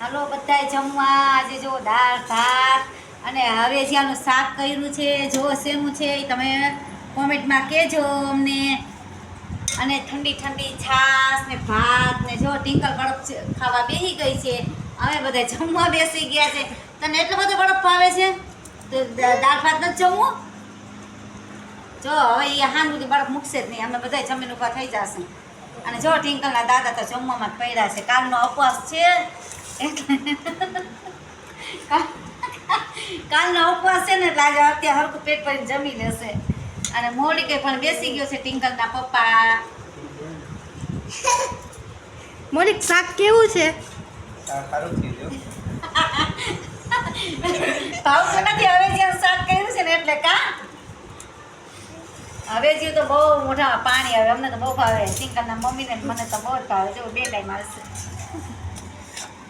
હાલો બધાય જમવા. આજે જો દાળ ભાત અને હવે જ્યાંનું શાક કર્યું છે. જો શેનું છે એ તમે કોમેન્ટમાં કહેજો અમને. અને ઠંડી ઠંડી છાશ ને ભાત ને જો ટીંકલ છે, ખાવા બેસી ગઈ છે. અમે બધા જમવા બેસી ગયા છે. તને એટલો બધો બરફ ભાવે છે? તો દાળ ભાત નથી જમવું? જો હવે એ હાન સુધી બરફ મૂકશે જ નહીં. અમે બધા જમીન ઉપર થઈ જશે. અને જો ટિંકલના દાદા તો જમવામાં જ પડ્યા છે. કાલનો ઉપવાસ છે. કાલનો ઉપવાસ છે ને એટલે આજે અત્યારે હરખું પેટ ભરીને જમી લેશે. અને મોડી પણ બેસી ગયો છે ટિંકલના પપ્પા. મોનિક શાક કેવું છે? ભાવ તો નથી હવે જ્યાં શાક કર્યું છે ને એટલે કા? હવે જીવ તો બહુ મોટા પાણી આવે અમને તો બહુ ભાવે. ટિંકલના મમ્મીને ને મને તો બહુ જ ભાવે. જો બે ટાઈમ આવશે